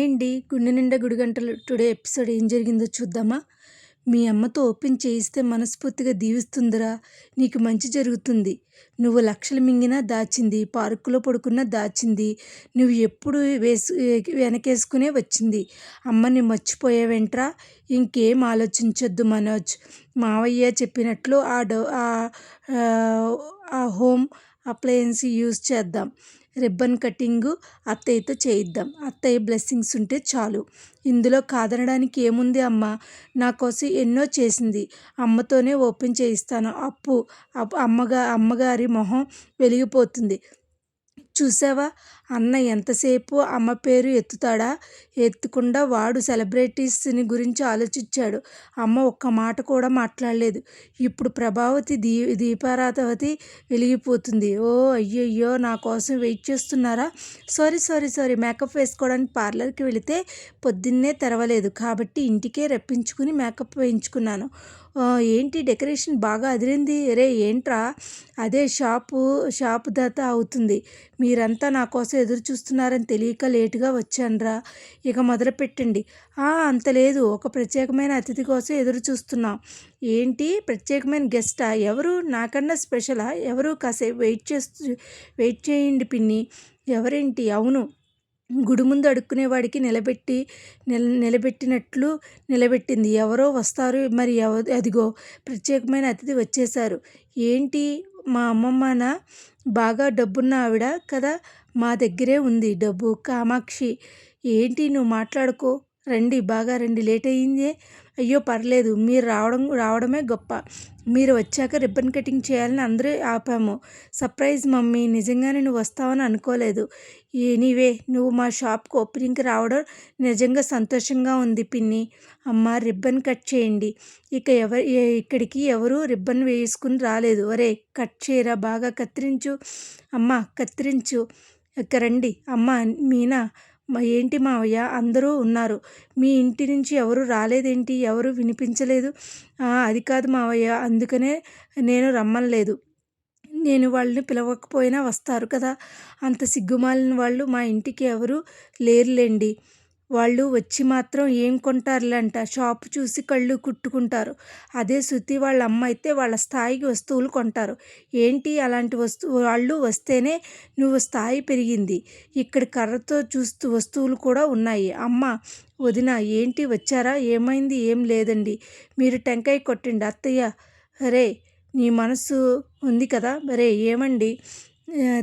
Hi అండి గుండె నిండా గుడి గంటలు టుడే ఎపిసోడ్ ఏం జరిగిందో చూద్దామా? మీ అమ్మతో ఓపెన్ చేయిస్తే మనస్ఫూర్తిగా దీవిస్తుందిరా. నీకు మంచి జరుగుతుంది. నువ్వు లక్షలు మింగినా దాచింది పార్కులో పడుకున్నా దాచింది నువ్వు ఎప్పుడు వేసు వెనకేసుకునే వచ్చింది. అమ్మని మర్చిపోయావేంట్రా? ఇంకేం ఆలోచించొద్దు మనోజ్. మావయ్య చెప్పినట్లు ఆ డో ఆ హోమ్ అప్లయన్స్ యూజ్ చేద్దాం. రిబ్బన్ కటింగు అత్తయ్యతో చేయిద్దాం. అత్తయ్య బ్లెస్సింగ్స్ ఉంటే చాలు. ఇందులో కాదనడానికి ఏముంది అమ్మ? నా కోసం ఎన్నో చేసింది. అమ్మతోనే ఓపెన్ చేయిస్తాను. అప్పు అమ్మగా అమ్మగారి మొహం వెలిగిపోతుంది. చూసావా? అన్న ఎంతసేపు అమ్మ పేరు ఎత్తుతాడా? ఎత్తకుండా వాడు సెలబ్రిటీస్ని గురించి ఆలోచించాడు. అమ్మ ఒక్క మాట కూడా మాట్లాడలేదు. ఇప్పుడు ప్రభావతి దీ దీపారాధవతి వెలిగిపోతుంది. ఓ అయ్యయ్యో నా కోసం వెయిట్ చేస్తున్నారా? Sorry sorry sorry. మేకప్ వేసుకోవడానికి పార్లర్కి వెళితే పొద్దున్నే తెరవలేదు. కాబట్టి ఇంటికే రప్పించుకుని మేకప్ వేయించుకున్నాను. ఏంటి డెకరేషన్ బాగా అదిరింది? రే ఏంట్రా? అదే షాపు షాపు దాత అవుతుంది. మీరంతా నా కోసం ఎదురు చూస్తున్నారని తెలియక లేటుగా వచ్చానురా. ఇక మొదలు పెట్టండి. అంత లేదు. ఒక ప్రత్యేకమైన అతిథి కోసం ఎదురు చూస్తున్నాం. ఏంటి? ప్రత్యేకమైన గెస్టా? ఎవరు? నాకన్నా స్పెషలా? ఎవరు? కాసేపు వెయిట్ చేస్తూ వెయిట్ చేయండి పిన్ని. ఎవరేంటి? అవును. గుడి ముందు అడుక్కునేవాడికి నిలబెట్టి నిల నిలబెట్టినట్లు నిలబెట్టింది. ఎవరో వస్తారు మరి ఎవ అదిగో ప్రత్యేకమైన అతిథి వచ్చేశారు. ఏంటి మా అమ్మమ్మన బాగా డబ్బున్న ఆవిడ కదా మా దగ్గరే ఉంది. డబ్బు కామాక్షి. ఏంటి నువ్వు మాట్లాడుకో. రండి బాగా రండి లేట్ అయ్యిందే. అయ్యో పర్లేదు మీరు రావడం రావడమే గొప్ప. మీరు వచ్చాక రిబ్బన్ కటింగ్ చేయాలని అందరూ ఆపాము. సర్ప్రైజ్ మమ్మీ నిజంగానే నువ్వు వస్తావని అనుకోలేదు. ఎనీవే నువ్వు మా షాప్కి ఓపెనింగ్కి రావడం నిజంగా సంతోషంగా ఉంది పిన్ని. అమ్మ రిబ్బన్ కట్ చేయండి. ఇక ఎవరు ఇక్కడికి ఎవరు రిబ్బన్ వేసుకుని రాలేదు. ఒరే కట్ చేయరా బాగా కత్తిరించు. అమ్మ కత్తిరించు. ఇక రండి. అమ్మ మీనా ఏంటి మావయ్య? అందరూ ఉన్నారు. మీ ఇంటి నుంచి ఎవరు రాలేదేంటి? ఎవరు వినిపించలేదు? అది కాదు మావయ్య. అందుకనే నేను రమ్మనలేదు. నేను వాళ్ళని పిలవకపోయినా వస్తారు కదా. అంత సిగ్గుమాలిన వాళ్ళు మా ఇంటికి ఎవరు లేరులేండి. వాళ్ళు వచ్చి మాత్రం ఏం కొంటారులంట? షాపు చూసి కళ్ళు కుట్టుకుంటారు. అదే శృతి వాళ్ళ అమ్మ అయితే వాళ్ళ స్థాయికి వస్తువులు కొంటారు. ఏంటి అలాంటి వస్తువు వాళ్ళు వస్తేనే నువ్వు స్థాయి పెరిగింది. ఇక్కడ కర్రతో చూస్తూ వస్తువులు కూడా ఉన్నాయి. అమ్మ వదిన ఏంటి వచ్చారా? ఏమైంది? ఏం లేదండి. మీరు టెంకాయ కొట్టండి. అత్తయ్య రే నీ మనసు ఉంది కదా? రే ఏమండి?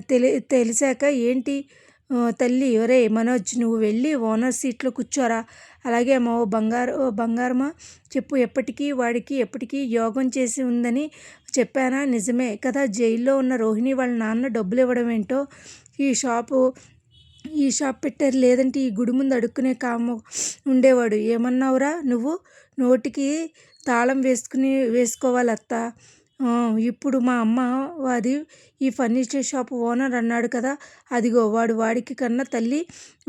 తెలి తెలిసాక ఏంటి? తల్లి ఒరే మనోజ్ నువ్వు వెళ్ళి ఓనర్ సీట్లో కూర్చోరా. అలాగే మా ఓ బంగారు ఓ బంగారమా చెప్పు ఎప్పటికీ వాడికి ఎప్పటికీ యోగం చేసి ఉందని చెప్పానా? నిజమే కదా జైల్లో ఉన్న రోహిణి వాళ్ళ నాన్న డబ్బులు ఇవ్వడం ఏంటో? ఈ షాపు ఈ షాప్ పెట్టారు లేదంటే ఈ గుడి ముందు అడుక్కునే కామ ఉండేవాడు. ఏమన్నావురా నువ్వు? నోటికి తాళం వేసుకుని వేసుకోవాలి ఇప్పుడు మా అమ్మ వాది ఈ ఫర్నిచర్ షాప్ ఓనర్ అన్నాడు కదా అదిగో వాడు వాడికి కన్నా తల్లి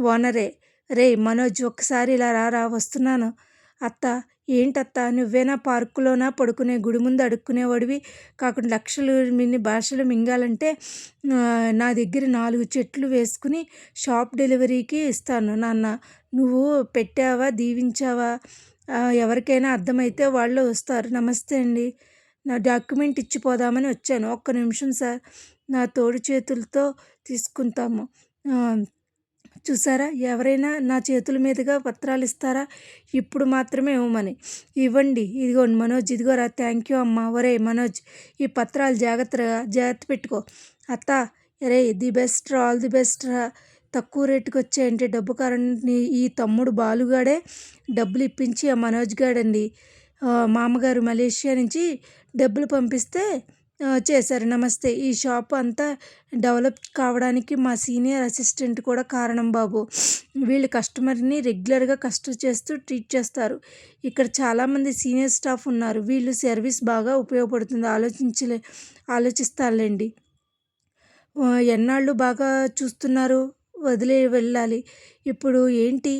ఓనరే. రే మనోజ్ ఒక్కసారి ఇలా రారా వస్తున్నాను. అత్త ఏంటత్త నువ్వేనా పార్కులోనా పడుకునే గుడి ముందు అడుక్కునేవాడివి? కాకుండా లక్షలు మిన్ని భాషలు మింగాలంటే నా దగ్గర నాలుగు చెట్లు వేసుకుని షాప్ డెలివరీకి ఇస్తాను నాన్న. నువ్వు పెట్టావా దీవించావా? ఎవరికైనా అర్థమైతే వాళ్ళు వస్తారు. నమస్తే అండి. నా డాక్యుమెంట్ ఇచ్చిపోదామని వచ్చాను. ఒక్క నిమిషం సార్ నా తోడు చేతులతో తీసుకుంటాము. చూసారా? ఎవరైనా నా చేతుల మీదుగా పత్రాలు ఇస్తారా? ఇప్పుడు మాత్రమే ఇవ్వమని. ఇవ్వండి. ఇదిగో మనోజ్ ఇదిగోరా థ్యాంక్ యూ అమ్మ. ఒరే మనోజ్ ఈ పత్రాలు జాగ్రత్తగా జాగ్రత్త పెట్టుకో. అత్త అరే the best all the best రా. తక్కువ రేటుకి వచ్చాయంటే డబ్బు కారణి ఈ తమ్ముడు బాలుగాడే డబ్బులు ఇప్పించి ఆ మనోజ్ గాడండి. మామగారు మలేషియా నుంచి డబ్బులు పంపిస్తే చేశారు. నమస్తే. ఈ షాప్ అంతా డెవలప్ కావడానికి మా సీనియర్ అసిస్టెంట్ కూడా కారణం బాబు. వీళ్ళు కస్టమర్ని రెగ్యులర్గా కష్ట చేస్తూ ట్రీట్ చేస్తారు. ఇక్కడ చాలామంది సీనియర్ స్టాఫ్ ఉన్నారు. వీళ్ళు సర్వీస్ బాగా ఉపయోగపడుతుంది. ఆలోచించలే ఆలోచిస్తారులేండి. ఎన్నాళ్ళు బాగా చూస్తున్నారు? వదిలే వెళ్ళాలి. ఇప్పుడు ఏంటి?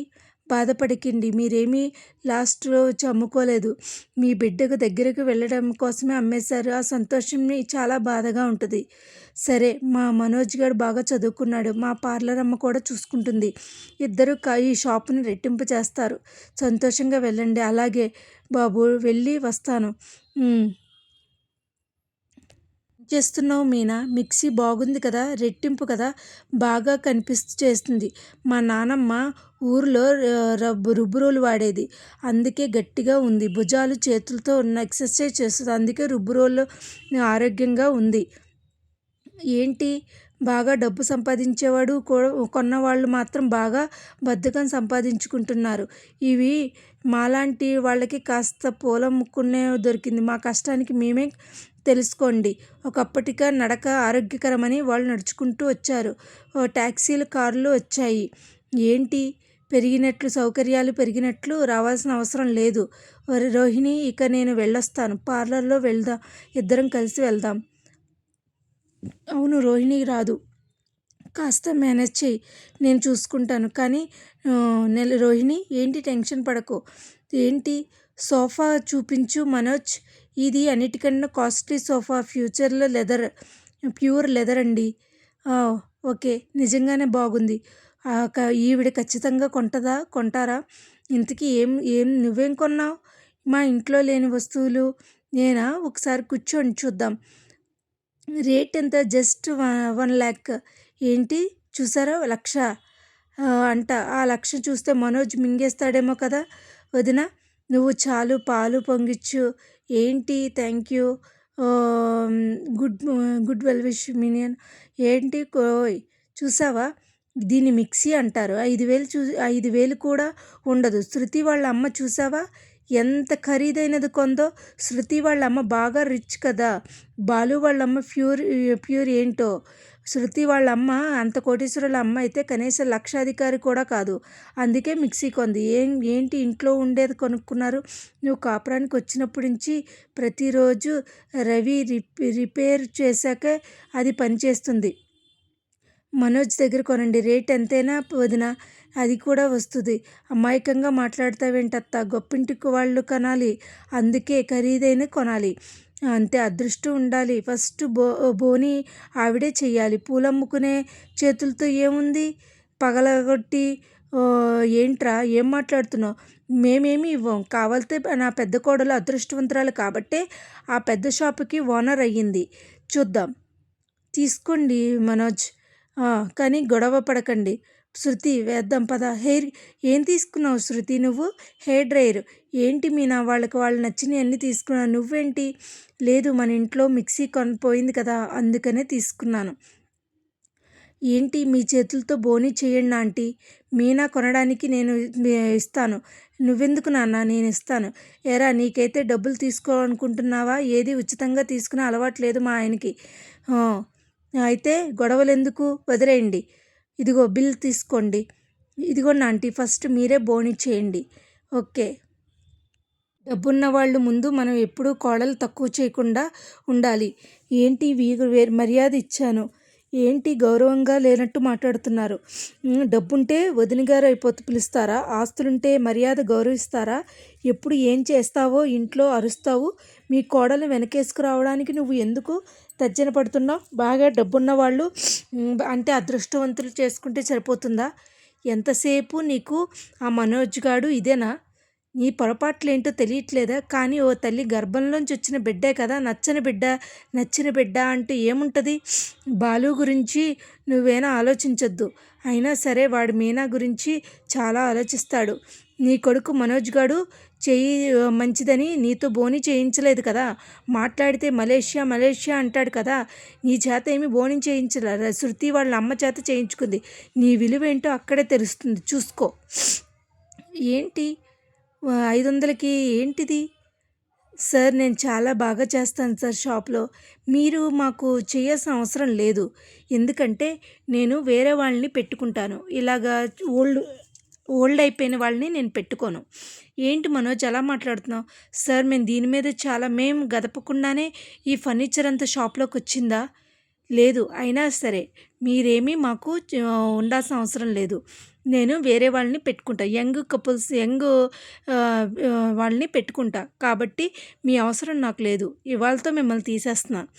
బాధపడకండి. మీరేమీ లాస్ట్లో చమ్ముకోలేదు. అమ్ముకోలేదు మీ బిడ్డకు దగ్గరకు వెళ్ళడం కోసమే అమ్మేశారు. ఆ సంతోషం చాలా బాధగా ఉంటుంది. సరే మా మనోజ్ గారు బాగా చదువుకున్నాడు. మా పార్లర్ అమ్మ కూడా చూసుకుంటుంది. ఇద్దరు ఈ షాపుని రెట్టింపు చేస్తారు. సంతోషంగా వెళ్ళండి. అలాగే బాబు వెళ్ళి వస్తాను. చేస్తున్నావు మీనా? మిక్సీ బాగుంది కదా రెట్టింపు కదా బాగా కనిపిస్తూ చేస్తుంది. మా నానమ్మ ఊరిలో రబ్బు రుబ్బురోలు వాడేది. అందుకే గట్టిగా ఉంది. భుజాలు చేతులతో ఉన్న ఎక్సర్సైజ్ చేస్తుంది. అందుకే రుబ్బురోలు ఆరోగ్యంగా ఉంది. ఏంటి? బాగా డబ్బు సంపాదించేవాడు కొన్నవాళ్ళు మాత్రం బాగా బద్ధకం సంపాదించుకుంటున్నారు. ఇవి మాలాంటి వాళ్ళకి కాస్త పూల ముక్కునే దొరికింది. మా కష్టానికి మేమే తెలుసుకోండి. ఒకప్పటిగా నడక ఆరోగ్యకరమని వాళ్ళు నడుచుకుంటూ వచ్చారు. ట్యాక్సీలు కార్లు వచ్చాయి. ఏంటి? పెరిగినట్లు సౌకర్యాలు పెరిగినట్లు రావాల్సిన అవసరం లేదు. రోహిణి ఇక నేను వెళ్ళొస్తాను. పార్లర్లో వెళ్దాం ఇద్దరం కలిసి వెళ్దాం. అవును రోహిణి రాదు. కాస్త మేనేజ్ చేయి నేను చూసుకుంటాను. కానీ నెల రోహిణి ఏంటి టెన్షన్ పడకు. ఏంటి? సోఫా చూపించు మనోజ్. ఇది అన్నిటికన్నా కాస్ట్లీ సోఫా ఫ్యూచర్లో లెదర్ ప్యూర్ లెదర్ అండి. ఓకే నిజంగానే బాగుంది. ఈవిడ ఖచ్చితంగా కొంటదా కొంటారా? ఇంతకీ ఏం ఏం నువ్వేం కొన్నావు? మా ఇంట్లో లేని వస్తువులు. నేనా? ఒకసారి కూర్చొని చూద్దాం. రేట్ ఎంత? జస్ట్ వన్ ల్యాక్ ఏంటి? చూసారా? లక్ష. అంట. ఆ లక్ష చూస్తే మనోజ్ మింగేస్తాడేమో కదా? వదిన నువ్వు చాలు పాలు పొంగిచ్చు. ఏంటి? Thank you. Good good well wish minion. ఏంటి? కోయ్. చూసావా? దీన్ని మిక్సీ అంటారు. ఐదు వేలు చూ ఐదు వేలు కూడా ఉండదు. శృతి వాళ్ళ అమ్మ చూసావా? ఎంత ఖరీదైనది కొందో శృతి వాళ్ళ అమ్మ బాగా రిచ్ కదా. బాలు వాళ్ళ అమ్మ ప్యూర్ ప్యూర్ ఏంటో? శృతి వాళ్ళ అమ్మ అంత కోటీశ్వరుల అమ్మ అయితే కనీసం లక్షాధికారి కూడా కాదు. అందుకే మిక్సీ కొంది. ఏం ఏంటి ఇంట్లో ఉండేది కొనుక్కున్నారు? నువ్వు కాపురానికి వచ్చినప్పటి నుంచి ప్రతిరోజు రవి రిపేర్ చేశాకే అది పనిచేస్తుంది. మనోజ్ దగ్గర కొనండి. రేట్ ఎంతైనా వదిన అది కూడా వస్తుంది. అమాయకంగా మాట్లాడతావేంటత్త? గొప్పింటికి వాళ్ళు కొనాలి. అందుకే ఖరీదైన కొనాలి. అంతే అదృష్టం ఉండాలి. ఫస్ట్ బో బోని ఆవిడే చెయ్యాలి. పూలమ్ముకునే చేతులతో ఏముంది? పగలగొట్టి ఏంట్రా? ఏం మాట్లాడుతున్నావు? మేమేమి ఇవ్వం. కావాలితే నా పెద్ద కోడలు అదృష్టవంతురాలు కాబట్టే ఆ పెద్ద షాపుకి ఓనర్ అయ్యింది. చూద్దాం. తీసుకోండి మనోజ్. కానీ గొడవ పడకండి. శృతి వేద్దాం పద. హెయిర్ ఏం తీసుకున్నావు శృతి నువ్వు? Hair dryer. ఏంటి మీనా వాళ్ళకి వాళ్ళు నచ్చినవి అన్నీ తీసుకున్నావు. నువ్వేంటి? లేదు మన ఇంట్లో మిక్సీ కొనిపోయింది కదా అందుకనే తీసుకున్నాను. ఏంటి మీ చేతులతో బోని చేయండి ఆంటీ. మీనా కొనడానికి నేను ఇస్తాను. నువ్వెందుకు నాన్న? నేను ఇస్తాను. ఎరా నీకైతే డబ్బులు తీసుకోవాలనుకుంటున్నావా? ఏది ఉచితంగా తీసుకునే అలవాటు లేదు మా ఆయనకి. అయితే గొడవలు ఎందుకు వదిలేయండి. ఇదిగో బిల్ తీసుకోండి. ఇదిగో ఆంటీ ఫస్ట్ మీరే బోని చేయండి. ఓకే. డబ్బున్న వాళ్ళు ముందు మనం ఎప్పుడూ కోడలు తక్కువ చేయకుండా ఉండాలి. ఏంటి వీరు మర్యాద ఇచ్చాను? ఏంటి గౌరవంగా లేనట్టు మాట్లాడుతున్నారు? డబ్బుంటే వదిన గారు అయిపోతూ పిలుస్తారా? ఆస్తులుంటే మర్యాద గౌరవిస్తారా? ఎప్పుడు ఏం చేస్తావో ఇంట్లో అరుస్తావు? మీ కోడలు వెనకేసుకురావడానికి నువ్వు ఎందుకు తర్జన పడుతున్నావు బాగా డబ్బున్న వాళ్ళు అంటే అదృష్టవంతులు చేసుకుంటే సరిపోతుందా? ఎంతసేపు నీకు ఆ మనోజ్ గాడు ఇదేనా? నీ పొరపాట్లేంటో తెలియట్లేదా? కానీ ఓ తల్లి గర్భంలోంచి వచ్చిన బిడ్డే కదా నచ్చని బిడ్డ నచ్చిన బిడ్డ అంటే ఏముంటుంది? బాలు గురించి నువ్వేనా ఆలోచించొద్దు. అయినా సరే వాడు మీనా గురించి చాలా ఆలోచిస్తాడు. నీ కొడుకు మనోజ్ గాడు చేయి మంచిదని నీతో బోని చేయించలేదు కదా. మాట్లాడితే మలేషియా మలేషియా అంటాడు కదా. నీ చేత ఏమి బోని చేయించలే. శృతి వాళ్ళ అమ్మ చేత చేయించుకుంది. నీ విలువేంటో అక్కడే తెలుస్తుంది. చూసుకో. ఏంటి? ఐదు వందలకి ఏంటిది? సార్ నేను చాలా బాగా చేస్తాను సార్ షాప్లో. మీరు మాకు చేయాల్సిన అవసరం లేదు. ఎందుకంటే నేను వేరే వాళ్ళని పెట్టుకుంటాను. ఇలాగా ఓల్డ్ ఓల్డ్ అయిపోయిన వాళ్ళని నేను పెట్టుకోను. ఏంటి మనోజ్ ఎలా మాట్లాడుతున్నావు? సార్ మేము దీని మీద చాలా మేము గదపకుండానే ఈ ఫర్నిచర్ అంతా షాప్లోకి వచ్చిందా? లేదు అయినా సరే మీరేమీ మాకు ఉండాల్సిన అవసరం లేదు. నేను వేరే వాళ్ళని పెట్టుకుంటా. యంగ్ కపుల్స్ యంగ్ వాళ్ళని పెట్టుకుంటా. కాబట్టి మీ అవసరం నాకు లేదు. ఇవాళతో మిమ్మల్ని తీసేస్తున్నాను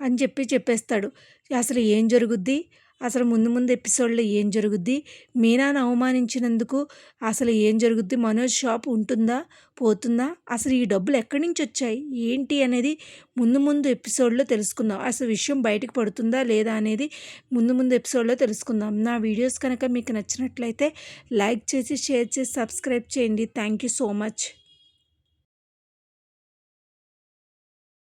అని చెప్పి చెప్పేస్తాడు. అసలు ఏం జరుగుద్ది? అసలు ముందు ముందు ఎపిసోడ్లో ఏం జరుగుద్ది? మీనాను అవమానించినందుకు అసలు ఏం జరుగుద్ది? మనోజ్ షాప్ ఉంటుందా? పోతుందా? అసలు ఈ డబ్బులు ఎక్కడి నుంచి వచ్చాయి? ఏంటి అనేది ముందు ముందు ఎపిసోడ్లో తెలుసుకుందాం. అసలు విషయం బయటకు పడుతుందా లేదా అనేది ముందు ముందు ఎపిసోడ్లో తెలుసుకుందాం. నా వీడియోస్ కనుక మీకు నచ్చినట్లయితే లైక్ చేసి షేర్ చేసి సబ్స్క్రైబ్ చేయండి. Thank you so much.